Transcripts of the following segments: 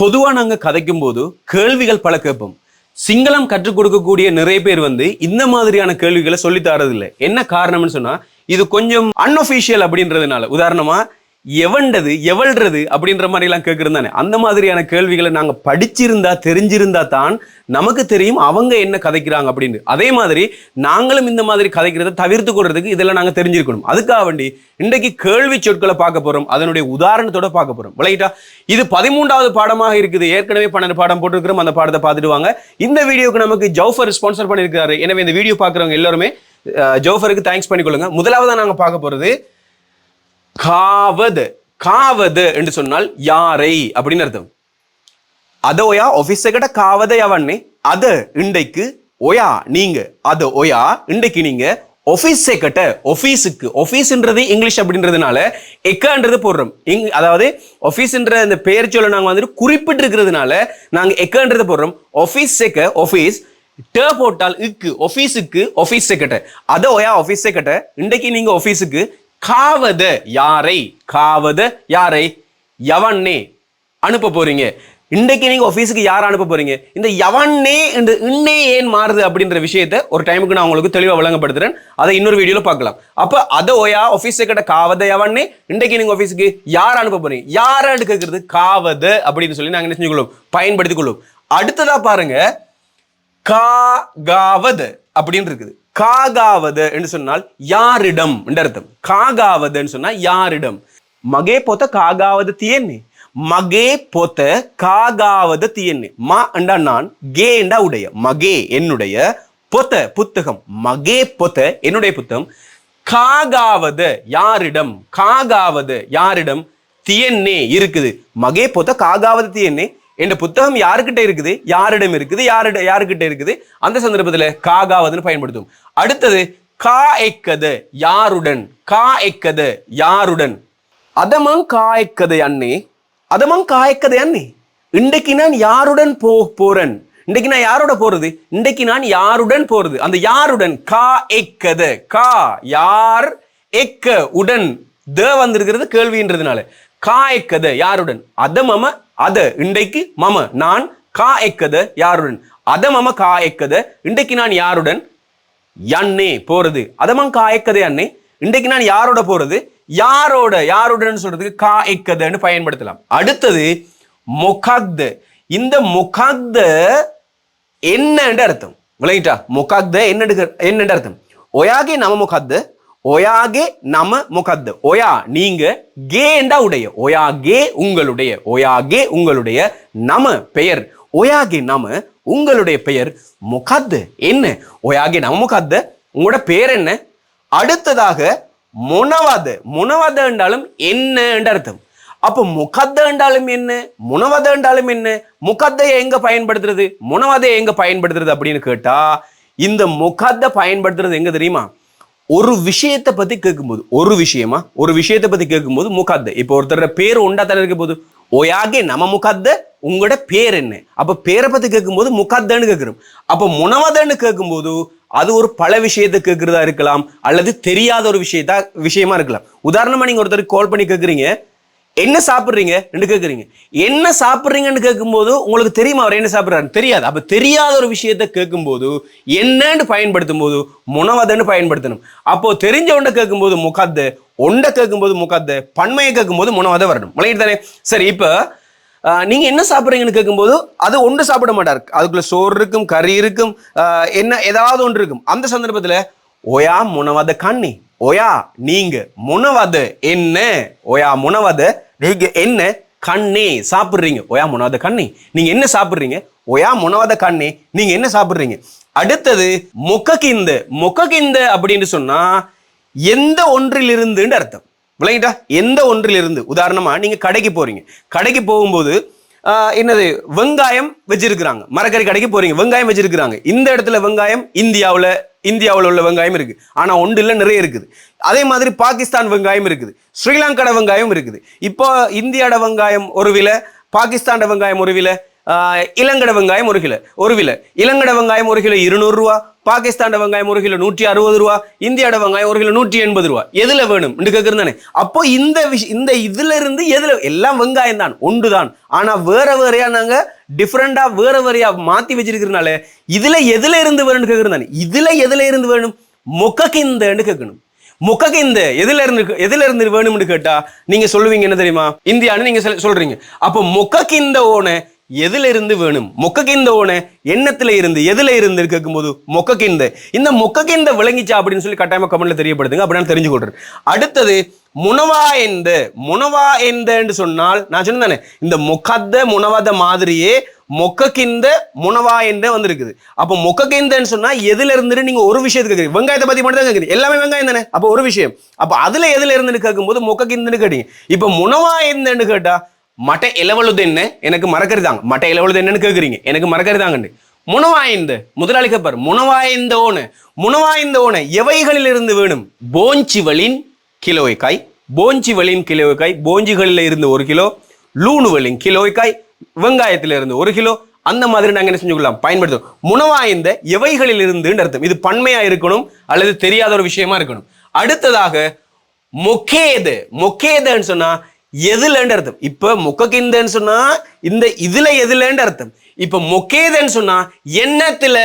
பொதுவாக நாங்கள் கதைக்கும் போது கேள்விகள் பல கேட்போம். சிங்களம் கற்றுக் கொடுக்கக்கூடிய நிறைய பேர் வந்து இந்த மாதிரியான கேள்விகளை சொல்லி தரதில்லை. என்ன காரணம்னு சொன்னா இது கொஞ்சம் அன்அஃபிஷியல் அப்படின்றதுனால. உதாரணமா எவன்றது எவள்றது அப்படின்ற மாதிரிலாம் கேட்குறது தானே அந்த மாதிரியான கேள்விகளை நாங்கள் படிச்சிருந்தா தெரிஞ்சிருந்தா தான் நமக்கு தெரியும் அவங்க என்ன கதைக்கிறாங்க அப்படின்னு அதே மாதிரி நாங்களும் இந்த மாதிரி கதைக்கிறத தவிர்த்து கொள்றதுக்கு இதெல்லாம் நாங்கள் தெரிஞ்சிருக்கணும். அதுக்காக வேண்டி இன்றைக்கு கேள்வி சொற்களை பார்க்க போகிறோம் அதனுடைய உதாரணத்தோட பார்க்க போகிறோம் விளையிட்டா இது பதிமூன்றாவது பாடமாக இருக்குது. ஏற்கனவே பன்னெண்டு பாடம் போட்டிருக்கிறோம். அந்த பாடத்தை பார்த்துட்டு வாங்க. இந்த வீடியோக்கு நமக்கு ஜவுஃபர் ஸ்பான்சர் பண்ணியிருக்காரு. எனவே இந்த வீடியோ பார்க்குறவங்க எல்லாருமே ஜோஃபருக்கு ஜவுஃபருக்கு தேங்க்ஸ் பண்ணிக்கொள்ளுங்க. முதலாவதாக நாங்கள் பார்க்க போகிறது காவது காவது என்று சொன்னால் யாரை அப்படின்னு அர்த்தம். அத ஒயா ஆபீஸ் கிட்ட காவத யவண்ணே அத இண்டைக்கு ஒயா நீங்க. அத ஒயா இண்டைக்கு நீங்க ஆபீஸ் கட்ட ஆஃபீஸுக்கு ஆபீஸ்ன்றது இங்கிலீஷ் அப்படின்றதுனால எக்கான்றது போடுறோம். இங் அதாவது ஆபீஸ்ன்ற அந்த பெயர் சொல்ல நாங்கள் வந்துட்டு குறிப்பிட்டு இருக்கிறதுனால எக்கான்றது போடுறோம். ஆஃபீஸ் சேக்க ஆஃபீஸ் டே போட்டால் இக்கு ஆஃபீஸுக்கு ஆபீஸ் செக்கட்ட அதை ஒயா ஆபீஸ் செக்கட்ட இன்றைக்கு நீங்கள் ஆஃபீஸுக்கு காவத யாரை? காவத யாரை? எவன்னே அனுப்ப போறீங்க. இன்றைக்கு நீங்க ஆஃபீஸுக்கு யார் அனுப்ப போறீங்க? இந்த எவன்னே இந்த இன்னே ஏன் மாறுது அப்படின்ற விஷயத்தை ஒரு டைமுக்கு நான் உங்களுக்கு தெளிவாக வழங்கப்படுத்துறேன் அதை இன்னொரு வீடியோல பார்க்கலாம். அப்ப அத ஓயா ஆபீஸ் கிட்ட காவத எவன்னே இன்றைக்கு நீங்க ஆஃபீஸுக்கு யார் அனுப்ப போறீங்க? யார் கேட்குறது காவது அப்படின்னு சொல்லி நாங்க என்ன செஞ்சுக்கொள்ளும்? பயன்படுத்திக் கொள்ளும் அடுத்ததா பாருங்க காகாவது அப்படின்னு இருக்குது. காகாவது என்று சொன்னால் யாரிடம்? என்று அர்த்தம். காகாவதுன்னு சொன்னால் யாரிடம்? மகே போத்த காகாவது தியன்னு. மகே போத்த காகாவது தியன்னு. மா அண்டா நான் கே என்றா உடைய. மகே என்னுடைய பொத்த புத்தகம். மகே பொத்த என்னுடைய புத்தகம். காகாவது யாரிடம்? காகாவது யாரிடம்? தியன்னே இருக்குது. மகே பொத்த காகாவது தியன்னே. என்ற புத்தகம் யாருக்கிட்ட இருக்குது? யாரிடம் இருக்குது? யாரிட யாருக்கிட்ட இருக்குது? அந்த சந்தர்ப்பத்தில் காகாவதுன்னு பயன்படுத்தும் அடுத்தது கா எக்கது யாருடன்? கா எக்கது யாருடன்? அதமங் கா அண்ணே. அதமங் கா அண்ணே. இன்றைக்கு நான் யாருடன் போ போறேன்? இன்றைக்கு நான் யாரோட போறது? இன்றைக்கு நான் யாருடன் போறது? அந்த யாருடன்? கா எக்கது கா யார் எக்க உடன்? த வந்திருக்கிறது கேள்வின்றதுனால. கா எக்கது யாருடன்? அத மம அத. இன்றைக்கு மம. நான் கா எக்கது யாருடன்? அத மம கா எக்கது இன்றைக்கு நான் யாருடன்? யண்ணே போறது. அதமங் கா அண்ணே இன்றைக்கு நான் யாரோட போறது? யாரோட? யாருடன் சொல்றதுக்கு காயக்கதைன்னு பயன்படுத்தலாம். அடுத்தது முகாக்த. இந்த முகாக்த என்னன்னு அர்த்தம். விளங்கிட்டா? முகாக்த என்ன என்னன்னு அர்த்தம். ஒயாகே நம மொகாக்த ஒயாகே நம முகத் ஒயா நீங்க கேண்டா உடைய. ஒயாகே உங்களுடைய. ஒயாகே உங்களுடைய நம பெயர். ஒயாகே நம உங்களுடைய பெயர் முகத் என்ன? ஒயாகே நம்ம முகத் உங்களோட பெயர் என்ன? அடுத்ததாக முனவாத முனவத என்றாலும் என்ன என்ற அர்த்தம். அப்போ முகத்த என்றாலும் என்ன? முனவத என்றாலும் என்ன? முகத்தை எங்க பயன்படுத்துறது? முனவாதை எங்க பயன்படுத்துறது அப்படின்னு கேட்டா இந்த முகத்தை பயன்படுத்துறது எங்க தெரியுமா? ஒரு விஷயத்தை பத்தி கேட்கும்போது ஒரு விஷயமா? ஒரு விஷயத்தை பத்தி கேட்கும்போது முகத்த. இப்போ ஒருத்தரோட பேர் உண்டா தானே இருக்க போது ஓயாகே நம்ம முகத்த. உங்களோட பேர் என்ன? அப்போ பேரை பற்றி கேட்கும்போது முக்காத்தன்னு கேட்குறோம் அப்போ முனவதன்னு கேட்கும்போது அது ஒரு பல விஷயத்தை கேட்குறதா இருக்கலாம் அல்லது தெரியாத ஒரு விஷயத்தா விஷயமா இருக்கலாம். உதாரணமாக நீங்கள் ஒருத்தருக்கு கால் பண்ணி கேட்குறீங்க என்ன சாப்பிட்றீங்க? ரெண்டு கேட்குறீங்க என்ன சாப்பிட்றீங்கன்னு கேட்கும்போது உங்களுக்கு தெரியுமா? அவர் என்ன சாப்பிட்றாரு தெரியாது. அப்போ தெரியாத ஒரு விஷயத்தை கேட்கும்போது என்னன்னு பயன்படுத்தும் போது முனவதன்னு பயன்படுத்தணும். அப்போது தெரிஞ்ச ஒன்றை கேட்கும்போது முகத்து ஒன்றை கேட்கும்போது முகத்து பன்மையை கேட்கும்போது முனவதை வரணும். முளையிட்டு தானே சரி இப்போ நீங்கள் என்ன சாப்பிட்றீங்கன்னு கேட்கும்போது அது ஒன்று சாப்பிட மாட்டார். அதுக்குள்ள சோறு இருக்கும் கறி இருக்கும் என்ன ஏதாவது ஒன்று இருக்கும். அந்த சந்தர்ப்பத்தில் ஓயா முனவத கண்ணி. ஓயா நீங்க முனவத என்ன ஓயா முனவத நீங்க என்ன கண்ணே சாப்பிட்றீங்க. ஓயா முனவத கண்ணி. நீங்க என்ன சாப்பிட்றீங்க? ஓயா முனவத கண்ணே. நீங்க என்ன சாப்பிட்றீங்க? அடுத்தது முக்ககிந்த முக்ககிந்த அப்படின்னு சொன்னா எந்த ஒன்றிலிருந்துன்னு அர்த்தம். விளங்கிட்டா? எந்த ஒன்றிலிருந்து? உதாரணமாக நீங்கள் கடைக்கு போகிறீங்க கடைக்கு போகும்போது என்னது வெங்காயம் வச்சிருக்கிறாங்க. மரக்கறி கடைக்கு போகிறீங்க வெங்காயம் வச்சிருக்கிறாங்க. இந்த இடத்துல வெங்காயம் இந்தியாவில் இந்தியாவில் உள்ள வெங்காயம் இருக்குது ஆனால் ஒன்று இல்லை நிறைய இருக்குது. அதே மாதிரி பாகிஸ்தான் வெங்காயம் இருக்குது. ஸ்ரீலங்கட வெங்காயம் இருக்குது. இப்போ இந்தியாட வெங்காயம் ஒரு விலை பாகிஸ்தானோட வெங்காயம் ஒரு விலை. இளங்கட வெங்காயம் ஒரு கிலோ ஒரு கிலோ. இளங்கட வெங்காயம் ஒரு கிலோ இருநூறுரூவா பாகிஸ்தான் வெங்காயம் ஒரு கிலோ நூற்றி அறுபது ரூபா இந்தியாவோட வெங்காயம் ஒரு கிலோ நூற்றி எண்பது ரூபா. எதுல வேணும்? கேட்குறது தானே. அப்போ இந்த விஷயம் இந்த இதுல இருந்து எதுல எல்லாம் வெங்காயம் தான் ஒன்று தான். ஆனா வேற வேறையா நாங்கள் டிஃப்ரெண்டா வேற வேறையா மாற்றி வச்சிருக்கிறனால இதுல எதுல இருந்து வேணும்னு கேட்குறது தானே. இதுல எதுல இருந்து வேணும்? மொக்கக்கிந்தன்னு கேட்கணும் முக்ககிந்த எதுல இருந்து எதுல இருந்து வேணும்னு கேட்டா நீங்க சொல்லுவீங்க என்ன தெரியுமா? இந்தியான்னு நீங்க சொல்றீங்க. அப்போ முக்ககிந்த ஓன எதுல இருந்து வேணும்? மொக்ககிந்த ஓன எண்ணத்துல இருந்து எதுல இருந்து கேட்கும்போது மொக்ககிந்த இந்த மொக்ககிந்த விளங்கிச்சா அப்படின்னு சொல்லி கட்டாயமா கமெண்ட்ல தெரியப்படுத்துங்க. அப்படின்னு தெரிஞ்சு கொள்றேன் அடுத்தது முனவா எந்த? முனவா எந்தன்னு சொன்னால் நான் சொன்னேன் இந்த முகத்த முனவாத மாதிரியே மொக்ககிந்த முனவா எந்த வந்திருக்குது. அப்போ மொக்ககிந்தன்னு சொன்னா எதுல இருந்து நீங்க ஒரு விஷயத்துக்கு கேக்குறீங்க வெங்காயத்தை பத்தி மட்டும் தான் கேக்குறீங்க எல்லாமே வெங்காயம் தானே? அப்போ ஒரு விஷயம். அப்போ அதுல எதுல இருந்துன்னு கேட்கும்போது மொக்ககிந்தன்னு கேட்டீங்க. இப்போ முனவா எந்தன்னு கேட்டா மட்ட இலவழுது என்ன? எனக்கு மறக்கறிதாங்க. மட்டை இலவழுது என்னன்னு கேக்குறீங்க. எனக்கு மறக்கறிதாங்கன்னு. முனவாய்ந்த முதலாளி பார் முனவாய்ந்த ஓன முனவாய்ந்த ஓன எவைகளில் இருந்து வேணும்? போஞ்சிவளின் கிலோய்க்காய் போஞ்சிவளின் கிலோய்க்காய் போஞ்சிகளில் இருந்து ஒரு கிலோ லூணுவலின் கிலோய்க்காய் வெங்காயத்தில் இருந்து ஒரு கிலோ அந்த மாதிரி நாங்கள் என்ன செஞ்சுக்கலாம்? பயன்படுத்தும் முனவாய்ந்த எவைகளில் இருந்து அர்த்தம். இது பண்மையாக இருக்கணும் அல்லது தெரியாத ஒரு விஷயமா இருக்கணும். அடுத்ததாக மொக்கேது. மொக்கேதன்னு சொன்னால் எதுலன்னு அர்த்தம். இப்ப முக்கக்கிந்தன்னு சொன்னா இந்த இதுல எதுலன்னு அர்த்தம். இப்ப மொக்கேதன்னு சொன்னா எண்ணத்துல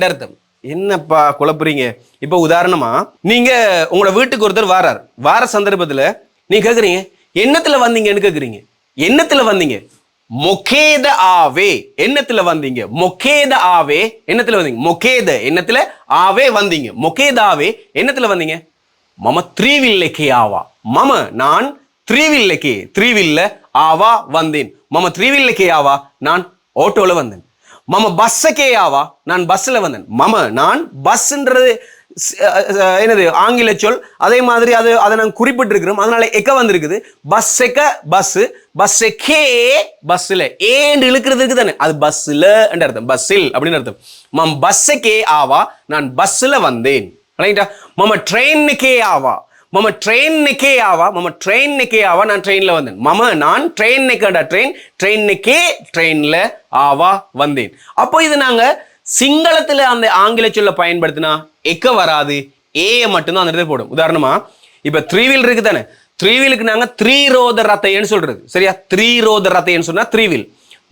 அர்த்தம். என்னப்பா குழப்புறீங்க? இப்ப உதாரணமா நீங்க உங்களோட வீட்டுக்கு ஒருத்தர் வாரார். வார சந்தர்ப்பத்துல நீங்கள் கேக்குறீங்க எண்ணத்துல வந்தீங்கன்னு கேக்குறீங்க? எண்ணத்துல வந்தீங்க? மொக்கேத ஆவே. எண்ணத்துல வந்தீங்க? மொக்கேத ஆவே. எண்ணத்துல வந்தீங்க? மொக்கேத. எண்ணத்துல ஆவே வந்தீங்க. மொக்கேதாவே. எண்ணத்துல வந்தீங்க? மம த்ரீவில்லைக்கே ஆவா மம நான் த்ரீவில்லைக்கு த்ரீவில்ல ஆவா வந்தேன். மம த்ரீவில்லைக்கே ஆவா நான் ஓட்டோவில் வந்தேன். மம பஸ்ஸக்கே ஆவா நான் பஸ்ஸில் வந்தேன். மம நான் பஸ்ன்றது என்னது ஆங்கில சொல். அதே மாதிரி அது அதை நான் குறிப்பிட்டிருக்கிறோம். அதனால எக்க வந்திருக்குது? பஸ் எக்க பஸ் பஸ் எக்கே பஸ்ஸில். ஏன்னு இழுக்கிறதுக்கு தானே அது பஸ்ல அர்த்தம். பஸ்ஸில் அப்படின்னு அர்த்தம். மம் பஸ்ஸக்கே ஆவா நான் பஸ்ஸில் வந்தேன். ரைட்டா மம ட்ரெயினுக்கே ஆவா. மம ட்ரெயினுக்கே ஆவா மம ட்ரெயினுக்கே ஆவா நான் ட்ரெயின்ல வந்தேன். மம நான் ட்ரெயினுக்கடா ட்ரெயின் ட்ரெயினுக்கே ட்ரெயின்ல ஆவா வந்தேன். அப்போ இது நாங்க சிங்களத்துல அந்த ஆங்கில சொல்ல பயன்படுத்தினா எக்க வராது ஏயை மட்டும்தான் அந்த இடத்துல போடும். உதாரணமா இப்ப த்ரீ வீல் இருக்கு தானே? த்ரீ வீலுக்கு நாங்க த்ரீ ரோத ரத்தைன்னு சொல்றது. சரியா? த்ரீ ரோத ரத்தைன்னு சொன்னா த்ரீ வீல்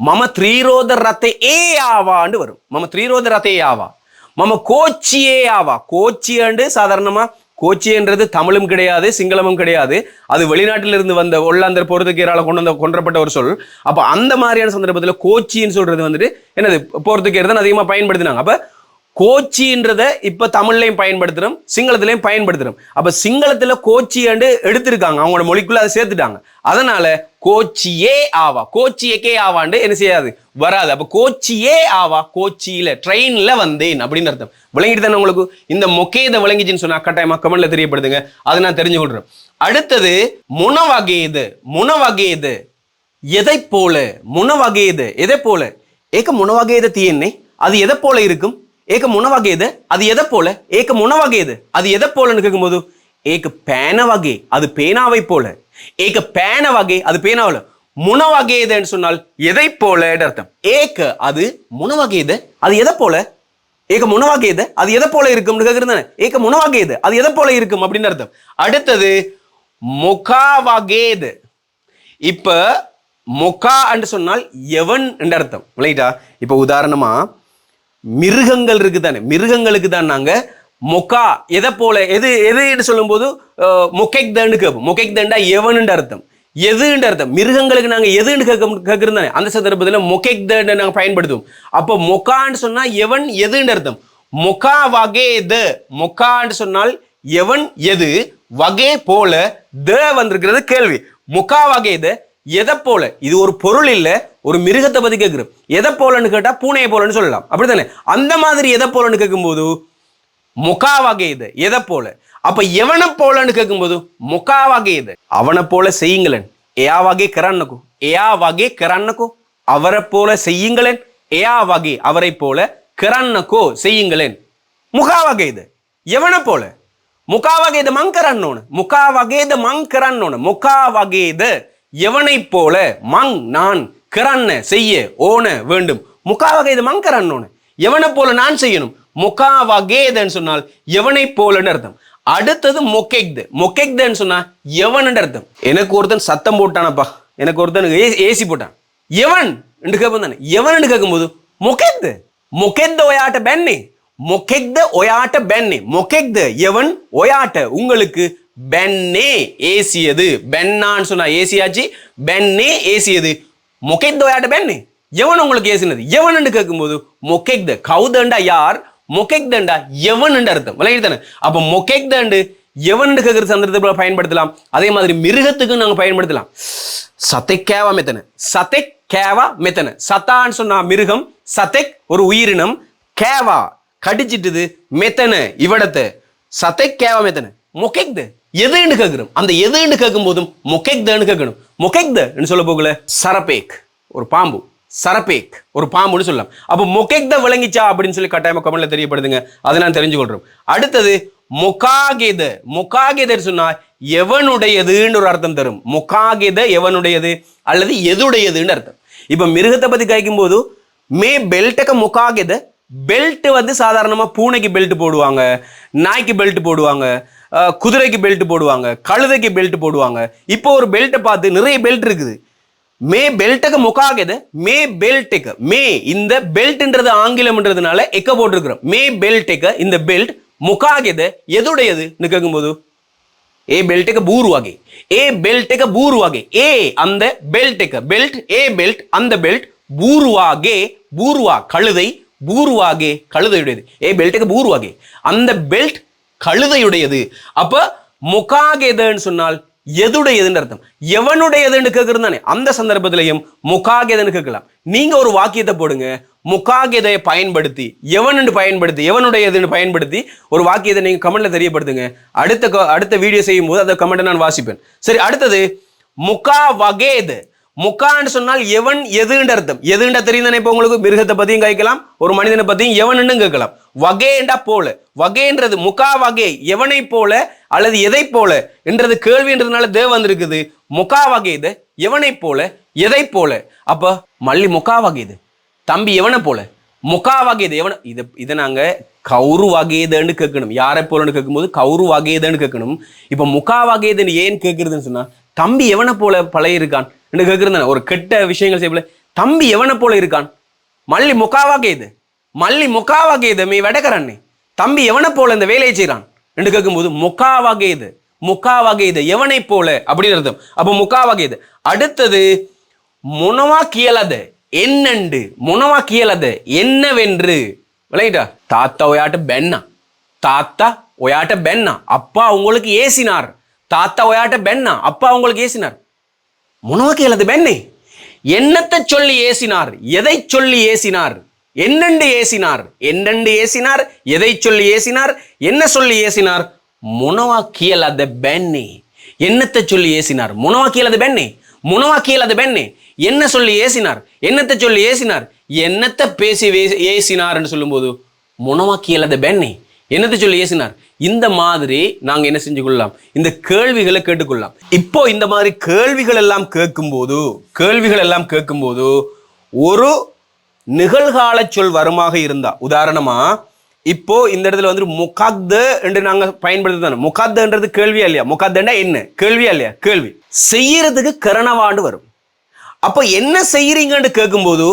மம த்ரீ ரோத ரத்தை ஏ ஆவான்னு வரும். மம த்ரீ ரோத ரத்தை ஆவா. மம கோச்சியே ஆவா. கோச்சியாண்டு சாதாரணமா கோச்சின்றது தமிழும் கிடையாது சிங்களமும் கிடையாது. அது வெளிநாட்டிலிருந்து வந்த ஒல்லாந்தர் போர்த்துகீரால கொண்டு வந்த கொன்றப்பட்ட ஒரு சொல். அப்போ அந்த மாதிரியான சந்தர்ப்பத்தில் கோச்சின்னு சொல்றது வந்துட்டு என்னது போர்த்துகீர் தான் அதிகமாக பயன்படுத்தினாங்க. அப்போ கோச்சின்றத இப்போ தமிழ்லையும் பயன்படுத்துறோம் சிங்களத்திலையும் பயன்படுத்துறோம். அப்போ சிங்களத்தில் கோச்சியாண்டு எடுத்திருக்காங்க. அவங்களோட மொழிக்குள்ளே அதை சேர்த்துட்டாங்க. அதனால கோச்சியே ஆவா. கோச்சியக்கே ஆவாண்டு என்ன செய்யாது? வராது. அப்போ கோச்சியே ஆவா. கோச்சியில் ட்ரெயினில் வந்தேன் அப்படின்னு அர்த்தம். விளங்கிட்டு தானே உங்களுக்கு? இந்த மொக்கேதை விளங்கிச்சின்னு சொன்னால் கட்டாயமாக கமெண்ட்ல தெரியப்படுதுங்க அதை நான் தெரிஞ்சு கொள்கிறேன் அடுத்தது முனவகேது முனவகேது எதை போல? முனவகேது எதை போல? ஏக்க முனவகேத தீயன்னே அது எதை போல இருக்கும்? ஏக முனவகேது அது எதை போல? ஏக முனவகேது அது எதை போலன்னு கேட்கும்போது ஏக பேன வகை அது பேனாவை போல. ஏக பேன வகை அது பேனாவில். முனவகேதன்னு சொன்னால் எதை போல அர்த்தம். ஏக அது முனவகேது அது எதை போல? ஏக முனவாகியது அது எதை போல இருக்கும்னு கேக்குறது ஏக முனவாகியது அது எதை போல இருக்கும் அப்படின்னு அர்த்தம். அடுத்தது முகாவகேது இப்ப முகா என்று சொன்னால் எவன் என்று அர்த்தம். விளையிட்டா இப்ப உதாரணமா மிருகங்கள் இருக்கு தானே மிருகங்களுக்கு தான் நாங்க மொக்கா எதை போல எது எதுன்னு சொல்லும்போது மொக்கைக் தண்டு கேட்போம். மொக்கைக் தண்டா எவனுன்ற அர்த்தம்? எதுன்ற அர்த்தம்? மிருகங்களுக்கு நாங்க எதுன்னு கேட்க கேட்குறது தானே அந்த சந்தர்ப்பத்தில் மொக்கைக் தண்டை நாங்க பயன்படுத்துவோம். அப்போ மொக்கான்னு சொன்னா எவன் எதுன்னு அர்த்தம்? மொக்கா வகேது மொக்கான்னு சொன்னால் எவன் எது? வகை போல த வந்திருக்கிறது கேள்வி. முக்கா த எதை போல? இது ஒரு பொருள் இல்லை ஒரு மிருகத்தை பற்றி கேட்குறோம் எதை போலன்னு கேட்டால் பூனையை போலன்னு சொல்லலாம். அப்படி தானே அந்த மாதிரி எதை போலன்னு கேட்கும்போது முகா வகை இது எதை போல? அப்போ எவனை போலன்னு கேட்கும்போது முகா வகை இது அவனை போல செய்யுங்களேன். ஏயா வகை கரண்ணுக்கும் ஏயா வகை கரண்ணுக்கும் அவரை போல செய்யுங்களேன். ஏயா வகை அவரை போல கரண்ணுக்கோ செய்யுங்களேன். முகா வகை இது எவனை போல? முகா வகை இது மங்கரன்னோன்னு. முகா வகை இது மங்கரன்னோன்னு. முகா வகை இது எவனைப் போல மங் நான் கிரண்ண செய்ய ஓன வேண்டும்? முக்காவகை இது மங் கரண்ணோன. எவனை போல நான் செய்யணும்? முக்கா முகாவகேதன்னு சொன்னால் எவனை போலன்னு அர்த்தம். அடுத்தது மொக்கேக்து. மொக்கேக்தன்னு சொன்னா எவன் அர்த்தம். எனக்கு ஒருத்தன் சத்தம் போட்டானப்பா. எனக்கு ஒருத்தன் ஏசி போட்டான். எவன்? என்று கேட்போம் தானே. எவன் கேட்கும்போது மொக்கேக்து. மொக்கேக்த ஒயாட்ட பென்னே மொக்கேக்த ஒயாட்ட பென்னே மொக்கேக்த எவன்? ஒயாட்ட உங்களுக்கு பென்னே ஏசியது. பென்னான்னு சொன்னா ஏசியாச்சு. பென்னே ஏசியது. மொக்கைத்தோயாட்ட பென்னு? எவன் உங்களுக்கு ஏசினது? எவனு கேட்கும்போது மொக்கைக்த கவுதண்டா யார்? மொக்கைக்தண்டா எவன் அர்த்தம். விளையாடுத்தானே அப்போ மொக்கைக்தண்டு எவன் கேட்குற சந்தர்ப்பத்தில் பயன்படுத்தலாம். அதே மாதிரி மிருகத்துக்கும் நாங்கள் பயன்படுத்தலாம். சத்தைக்கேவா மெத்தனை? சத்தைக் கேவா மெத்தனை? சத்தான்னு சொன்னா மிருகம் சத்தைக் ஒரு உயிரினம் கேவா கடிச்சிட்டுது மெத்தனை இவடத்தை சத்தைக் கேவா மெத்தனை? மொக்கைக்து எதுன்னு கேட்கணும். அந்த எதுன்னு கேட்கும் போதும் மொக்கெக்தன்னு கேட்கணும் மொக்கெக்தன்னு சொல்ல போகல? சரபேக். ஒரு பாம்பு. சரபேக். ஒரு பாம்புன்னு சொல்லலாம். அப்போ மொக்கெக்த விளங்கிச்சா அப்படின்னு சொல்லி கட்டாயமா கமெண்ட்ல தெரியப்படுதுங்க. அதை நான் தெரிஞ்சு கொள்றோம் அடுத்தது முகாகித. முகாகிதர் சொன்னா எவனுடையதுன்னு ஒரு அர்த்தம் தரும். முகாகித எவனுடையது? அல்லது எதுடையதுன்னு அர்த்தம். இப்ப மிருகத்தை பத்தி கேட்கும் போது மே பெல்ட்டக்க முகாகித பெல்ட் வந்து சாதாரணமா பூனைக்கு பெல்ட் போடுவாங்க. நாய்க்கு பெல்ட் போடுவாங்க. குதிரைக்கு பெல்ட் போடுவாங்க கழுதைக்கு பெல்ட் போடுவாங்க. இப்போ ஒரு பெல்ட்டை பார்த்து நிறைய பெல்ட் இருக்குது. மே பெல்ட்டுக்கு முகாகது மே பெல்ட்டுக்கு மே இந்த பெல்ட்ன்றது ஆங்கிலம்ன்றதுனால எக்க போட்டிருக்கிறோம். மே பெல்ட்டுக்கு இந்த பெல்ட் முகாகது எதுடையதுன்னு கேட்கும்போது ஏ பெல்ட்டுக்கு பூர்வாகி. ஏ பெல்ட்டுக்கு பூர்வாகி. ஏ அந்த பெல்ட்டுக்கு பெல்ட் ஏ பெல்ட் அந்த பெல்ட் பூர்வாகே பூர்வா கழுதை பூர்வாகே கழுதையுடையது. ஏ பெல்ட்டுக்கு பூர்வாகே. அந்த பெல்ட் கழுதையுடையது. அப்ப முகாகேதன்னு சொன்னால் எதுடையதுன்னு அர்த்தம். எவனுடையதுன்னு கேட்கறது தானே. அந்த சந்தர்ப்பத்திலையும் முகாகேதன்னு கேட்கலாம். நீங்க ஒரு வாக்கியத்தை போடுங்க. முகாகேதையை பயன்படுத்தி எவனுன்னு பயன்படுத்தி எவனுடையதுன்னு பயன்படுத்தி ஒரு வாக்கியத்தை நீங்க கமெண்ட்ல தெரியப்படுத்துங்க. அடுத்த அடுத்த வீடியோ செய்யும் போது அந்த கமெண்ட்டை நான் வாசிப்பேன். சரி அடுத்தது முகா வகேது முக்கான்னு சொன்னால் எவன் எதுன்ற அர்த்தம். எதுன்ற தெரியும் தானே இப்போ உங்களுக்கு? மிருகத்தை பத்தியும் கேட்கலாம் ஒரு மனிதனை பத்தியும் எவனுன்னு கேட்கலாம். வகேண்டா போல. வகைன்றது முகா வகை. எவனை போல அல்லது எதை போல? என்றது கேள்வின்றதுனால தேவ வந்திருக்குது. முகா இது. எவனை போல? எதை போல? அப்ப மல்லி முகா இது. தம்பி எவனை போல? முகா வகேது எவன இது இதை நாங்க கௌரு வகைதன்னு கேட்கணும். யாரை போலன்னு கேட்கும்போது கௌரு வகைதன்னு கேட்கணும். இப்ப முகா வகைதன்னு ஏன் கேட்கறதுன்னு சொன்னா தம்பி எவனை போல பழைய இருக்கான் என்று கேட்கறது ஒரு கெட்ட விஷயங்கள் செய்யல தம்பி எவனை போல இருக்கான்? மல்லி முக்காவாகேது மல்லி முக்காவாகேது மீ வெடக்கரண்ணே தம்பி எவனை போல இந்த வேலையை செய்கிறான் என்று கேட்கும்போது முக்காவாகேது முக்காவாகேது எவனை போல? அப்படின்னு அர்த்தம். அப்போ முக்காவாகேது அடுத்தது முனவா கியலது. என்னண்டு? முனவா கியலது. என்னவென்று? விளங்கிட்டா? தாத்தா ஒயாட்ட பென்னா தாத்தா ஒயாட்ட பென்னா அப்பா உங்களுக்கு ஏசினார். தாத்தா ஒயாட்ட பென்னா அப்பா உங்களுக்கு ஏசினார். முனவக்கு அல்லது பெண்ணே. என்னத்தை சொல்லி ஏசினார்? எதை சொல்லி ஏசினார்? என்னென்று ஏசினார்? என்னென்று ஏசினார்? எதை சொல்லி ஏசினார்? என்ன சொல்லி ஏசினார்? முனவாக்கியல் அத பெண்ணே. என்னத்தை சொல்லி ஏசினார்? முனவாக்கியல் அது பெண்ணே. முனவாக்கியல் அது பெண்ணே. என்ன சொல்லி ஏசினார்? என்னத்தை சொல்லி ஏசினார்? என்னத்தை பேசி ஏசினார்னு சொல்லும்போது முனவாக்கியல் அது பெண்ணே. என்னத்தை சொல்லி ஏசினார்? இந்த மாதிரி நாங்கள் என்ன செஞ்சு கொள்ளலாம்? இந்த கேள்விகளை கேட்டுக்கொள்ளலாம். இப்போ இந்த மாதிரி கேள்விகள் எல்லாம் கேட்கும்போது கேள்விகள் எல்லாம் கேட்கும்போது ஒரு நிகழ்கால சொல் வருமாக இருந்தா உதாரணமா இப்போ இந்த இடத்துல வந்து முகாத்த என்று நாங்கள் பயன்படுத்துதானே முகாத்தன்றது கேள்வியா இல்லையா? முகாத்தண்டா என்ன? கேள்வியா இல்லையா? கேள்வி. செய்யறதுக்கு கரணவாண்டு வரும். அப்போ என்ன செய்யறீங்கன்னு கேட்கும்போது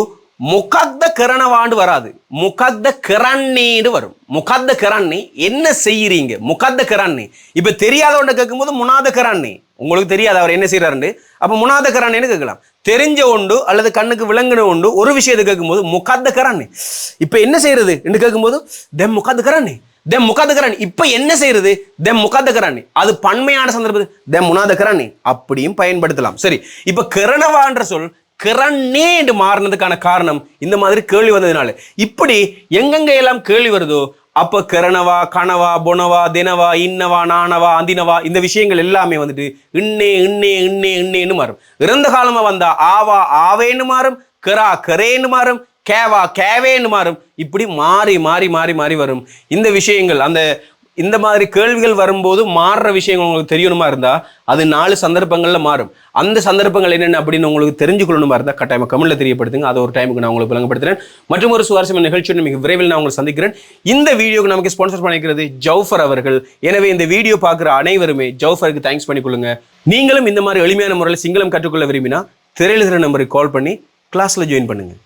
முகத்த கிரணவாண்டு வராது. முகத்த கிரண்ணின்னு வரும். முகத்த கிரண்ணி என்ன செய்யறீங்க? முகத்த கிரண்ணி. இப்ப தெரியாதவன்ட கேட்கும்போது முனாத கிரண்ணி. உங்களுக்கு தெரியாது அவர் என்ன செய்யறாருன்னு அப்ப முனாத கிரண்ணின்னு கேட்கலாம். தெரிஞ்ச உண்டு அல்லது கண்ணுக்கு விளங்கின உண்டு ஒரு விஷயத்தை கேட்கும்போது முகத்த கிரண்ணி. இப்ப என்ன செய்யறது? என்று கேட்கும்போது தெம் முகத்த கிரண்ணி. தெம் முகாதகராணி இப்ப என்ன செய்யறது? தெம் முகாதகராணி அது பன்மையான சந்தர்ப்பத்தில் தெம் முனாத முனாதகராணி அப்படியும் பயன்படுத்தலாம். சரி இப்ப கிரணவான்ற சொல் கிரண்ணேண்டு மாறினதுக்கான காரணம் இந்த மாதிரி கேள்வி வந்ததுனால. இப்படி எங்கெங்க எல்லாம் கேள்வி வருதோ அப்ப கிரணவா கனவா புனவா தினவா இன்னவா நானவா அந்தினவா இந்த விஷயங்கள் எல்லாமே வந்துட்டு இன்னே இன்னே இன்னே இன்னேன்னு மாறும். இறந்த காலமா வந்தா ஆவா ஆவேன்னு மாறும் கரா கரேன்னு மாறும் கேவா கேவேன்னு மாறும். இப்படி மாறி மாறி மாறி மாறி வரும். இந்த விஷயங்கள் அந்த இந்த மாதிரி கேள்விகள் வரும்போது மாறுற விஷயங்கள் உங்களுக்கு தெரியணுமா இருந்தா அது நாலு சந்தர்ப்பங்களில் மாறும். அந்த சந்தர்ப்பங்கள் என்னென்ன அப்படின்னு உங்களுக்கு தெரிஞ்சுக்கொள்ளணுமா இருந்தால் கட்டாயமாக கமிழில் தெரியப்படுத்துங்க. அது ஒரு டைமுக்கு நான் உங்களுக்கு விளங்கப்படுத்துறேன். மற்றும் ஒரு சுவாரஸ்யமான நிகழ்ச்சியோட மிக விரைவில் நான் உங்களை சந்திக்கிறேன். இந்த வீடியோக்கு நமக்கு ஸ்பான்சர் பண்ணிக்கிறது ஜவுஃபர் அவர்கள். எனவே இந்த வீடியோ பார்க்குற அனைவருமே ஜவுஃபருக்கு தேங்க்ஸ் பண்ணிக்கொள்ளுங்க. நீங்களும் இந்த மாதிரி எளிமையான முறையில் சிங்களம் கற்றுக்கொள்ள விரும்பினா திரையிலுகிற நம்பருக்கு கால் பண்ணி கிளாஸில் ஜாயின் பண்ணுங்கள்